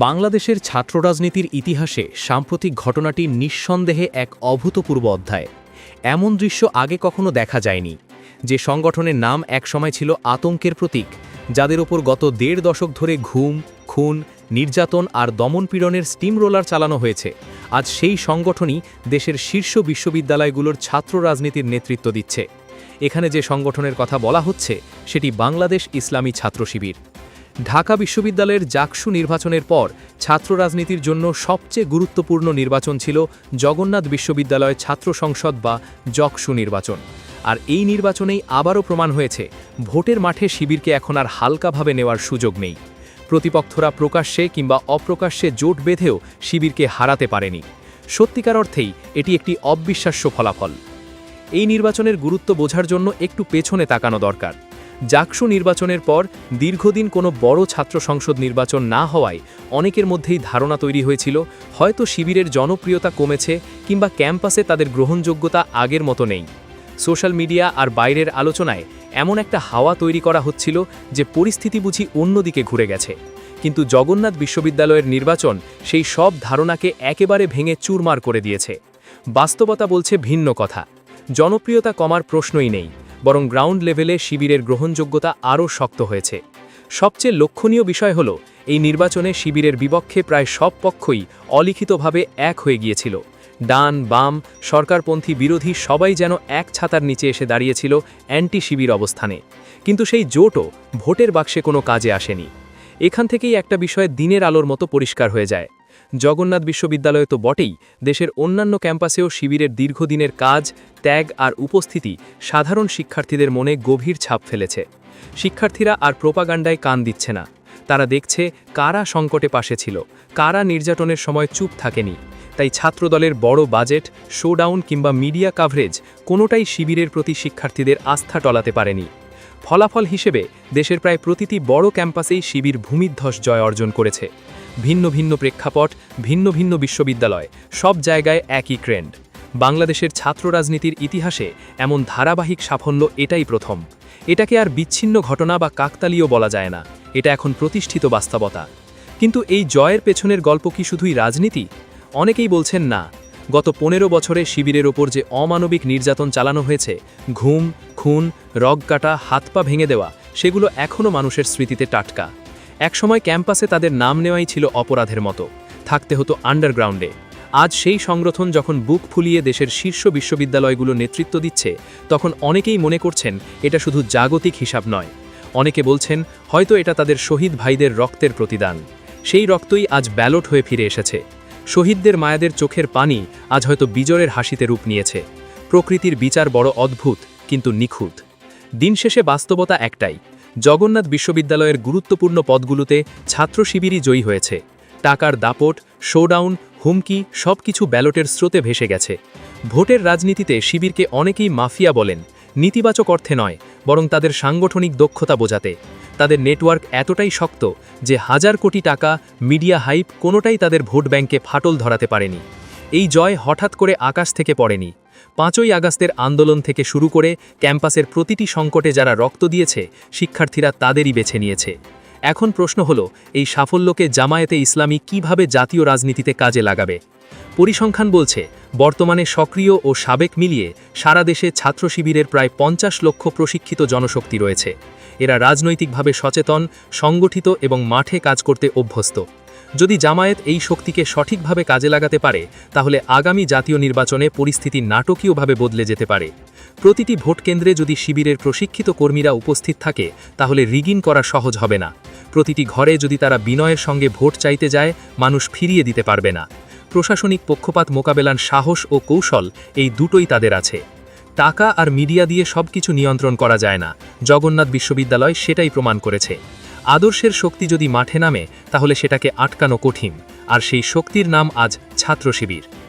বাংলাদেশের ছাত্র রাজনীতির ইতিহাসে সাম্প্রতিক ঘটনাটি নিঃসন্দেহে এক অভূতপূর্ব অধ্যায়। এমন দৃশ্য আগে কখনো দেখা যায়নি, যে সংগঠনের নাম একসময় ছিল আতঙ্কের প্রতীক, যাদের ওপর গত দেড় দশক ধরে ঘুম, খুন, নির্যাতন আর দমনপীড়নের স্টিম রোলার চালানো হয়েছে। আজ সেই সংগঠনই দেশের শীর্ষ বিশ্ববিদ্যালয়গুলোর ছাত্র রাজনীতির নেতৃত্ব দিচ্ছে। এখানে যে সংগঠনের কথা বলা হচ্ছে, সেটি বাংলাদেশ ইসলামী ছাত্র শিবির। ঢাকা বিশ্ববিদ্যালয়ের জাকসু নির্বাচনের পর ছাত্র রাজনীতির জন্য সবচেয়ে গুরুত্বপূর্ণ নির্বাচন ছিল জগন্নাথ বিশ্ববিদ্যালয় ছাত্র সংসদ বা জকসু নির্বাচন। আর এই নির্বাচনেই আবারও প্রমাণ হয়েছে, ভোটের মাঠে শিবিরকে এখন আর হালকাভাবে নেওয়ার সুযোগ নেই। প্রতিপক্ষরা প্রকাশ্যে কিংবা অপ্রকাশ্যে জোট বেঁধেও শিবিরকে হারাতে পারেনি। সত্যিকার অর্থেই এটি একটি অবিশ্বাস্য ফলাফল। এই নির্বাচনের গুরুত্ব বোঝার জন্য একটু পেছনে তাকানো দরকার। জাকসু নির্বাচনের পর দীর্ঘদিন কোনো বড় ছাত্র সংসদ নির্বাচন না হওয়ায় অনেকের মধ্যেই ধারণা তৈরি হয়েছিল, হয়তো শিবিরের জনপ্রিয়তা কমেছে কিংবা ক্যাম্পাসে তাদের গ্রহণযোগ্যতা আগের মতো নেই। সোশ্যাল মিডিয়া আর বাইরের আলোচনায় এমন একটা হাওয়া তৈরি করা হচ্ছিল যে পরিস্থিতি বুঝি অন্যদিকে ঘুরে গেছে। কিন্তু জগন্নাথ বিশ্ববিদ্যালয়ের নির্বাচন সেই সব ধারণাকে একেবারে ভেঙে চুরমার করে দিয়েছে। বাস্তবতা বলছে ভিন্ন কথা। জনপ্রিয়তা কমার প্রশ্নই নেই। বরং গ্রাউন্ড লেভেলে শিবিরের গ্রহণযোগ্যতা আরও শক্ত হয়েছে। সবচেয়ে লক্ষণীয় বিষয় হল, এই নির্বাচনে শিবিরের বিপক্ষে প্রায় সব পক্ষই অলিখিতভাবে এক হয়ে গিয়েছিল। ডান, বাম, সরকারপন্থী বিরোধী সবাই যেন এক ছাতার নিচে এসে দাঁড়িয়েছিল অ্যান্টি শিবির অবস্থানে। কিন্তু সেই জোটও ভোটের বাক্সে কোনো কাজে আসেনি। এখান থেকেই একটা বিষয় দিনের আলোর মতো পরিষ্কার হয়ে যায়। জগন্নাথ বিশ্ববিদ্যালয় তো বটেই, দেশের অন্যান্য ক্যাম্পাসেও শিবিরের দীর্ঘদিনের কাজ, ত্যাগ আর উপস্থিতি সাধারণ শিক্ষার্থীদের মনে গভীর ছাপ ফেলেছে। শিক্ষার্থীরা আর প্রোপাগান্ডায় কান দিচ্ছে না। তারা দেখছে কারা সংকটে পাশে ছিল, কারা নির্যাতনের সময় চুপ থাকেনি। তাই ছাত্রদলের বড় বাজেট, শোডাউন কিংবা মিডিয়া কাভারেজ কোনোটাই শিবিরের প্রতি শিক্ষার্থীদের আস্থা টলাতে পারেনি। ফলাফল হিসেবে দেশের প্রায় প্রতিটি বড় ক্যাম্পাসেই শিবির ভূমিধ্বস জয় অর্জন করেছে। ভিন্ন ভিন্ন প্রেক্ষাপট, ভিন্ন ভিন্ন বিশ্ববিদ্যালয়, সব জায়গায় একই ট্রেন্ড বাংলাদেশের ছাত্র রাজনীতির ইতিহাসে এমন ধারাবাহিক সাফল্য এটাই প্রথম। এটাকে আর বিচ্ছিন্ন ঘটনা বা কাকতালীয় বলা যায় না। এটা এখন প্রতিষ্ঠিত বাস্তবতা। কিন্তু এই জয়ের পেছনের গল্প কি শুধুই রাজনীতি? অনেকেই বলছেন না। গত পনেরো বছরে শিবিরের ওপর যে অমানবিক নির্যাতন চালানো হয়েছে, ঘুম, খুন রগ কাটা হাত পা ভেঙে দেওয়া, সেগুলো এখনও মানুষের স্মৃতিতে টাটকা। একসময় ক্যাম্পাসে তাদের নাম নেওয়াই ছিল অপরাধের মতো। থাকতে হতো আন্ডারগ্রাউন্ডে। আজ সেই সংগঠন যখন বুক ফুলিয়ে দেশের শীর্ষ বিশ্ববিদ্যালয়গুলো নেতৃত্ব দিচ্ছে, তখন অনেকেই মনে করছেন এটা শুধু জাগতিক হিসাব নয়। অনেকে বলছেন, হয়তো এটা তাদের শহীদ ভাইদের রক্তের প্রতিদান। সেই রক্তই আজ ব্যালট হয়ে ফিরে এসেছে। শহীদদের মায়াদের চোখের পানি আজ হয়তো বিজয়ের হাসিতে রূপ নিয়েছে। প্রকৃতির বিচার বড় অদ্ভুত, কিন্তু নিখুঁত। দিন শেষে বাস্তবতা একটাই জগন্নাথ বিশ্ববিদ্যালয়ের গুরুত্বপূর্ণ পদগুলোতে ছাত্র শিবিরই জয়ী হয়েছে। টাকার দাপট, শোডাউন, হুমকি সব কিছু ব্যালটের স্রোতে ভেসে গেছে। ভোটের রাজনীতিতে শিবিরকে অনেকেই মাফিয়া বলেন, নীতিবাচক অর্থে নয়, বরং তাদের সাংগঠনিক দক্ষতা বোঝাতে। তাদের নেটওয়ার্ক এতটাই শক্ত যে হাজার কোটি টাকা মিডিয়া হাইপ কোনোটাই তাদের ভোট ব্যাংকে ফাটল ধরাতে পারেনি। এই জয় হঠাৎ করে আকাশ থেকে পড়েনি। পাঁচই আগস্টের আন্দোলন থেকে শুরু করে ক্যাম্পাসের প্রতিটি সংকটে যারা রক্ত দিয়েছে, শিক্ষার্থীরা তাদেরই বেছে নিয়েছে। এখন প্রশ্ন হল, এই সাফল্যকে জামায়াতে ইসলামী কীভাবে জাতীয় রাজনীতিতে কাজে লাগাবে? পরিসংখ্যান বলছে, বর্তমানে সক্রিয় ও সাবেক মিলিয়ে সারা দেশে ছাত্র শিবিরের প্রায় পঞ্চাশ লক্ষ প্রশিক্ষিত জনশক্তি রয়েছে। এরা রাজনৈতিকভাবে সচেতন, সংগঠিত এবং মাঠে কাজ করতে অভ্যস্ত। যদি জামায়াত এই শক্তিকে সঠিকভাবে কাজে লাগাতে পারে, তাহলে আগামী জাতীয় নির্বাচনে পরিস্থিতি নাটকীয়ভাবে বদলে যেতে পারে। প্রতিটি ভোট কেন্দ্রে যদি শিবিরের প্রশিক্ষিত কর্মীরা উপস্থিত থাকে, তাহলে রিগিন করা সহজ হবে না। প্রতিটি ঘরে যদি তারা বিনয়ের সঙ্গে ভোট চাইতে যায়, মানুষ ফিরিয়ে দিতে পারবে না। প্রশাসনিক পক্ষপাত মোকাবেলার সাহস ও কৌশল এই দুটোই তাদের আছে। টাকা আর মিডিয়া দিয়ে সবকিছু নিয়ন্ত্রণ করা যায় না। জগন্নাথ বিশ্ববিদ্যালয় সেটাই প্রমাণ করেছে। আদর্শের শক্তি যদি মাঠে নামে, তাহলে সেটাকে আটকানো কঠিন, আর সেই শক্তির নাম আজ ছাত্র শিবির।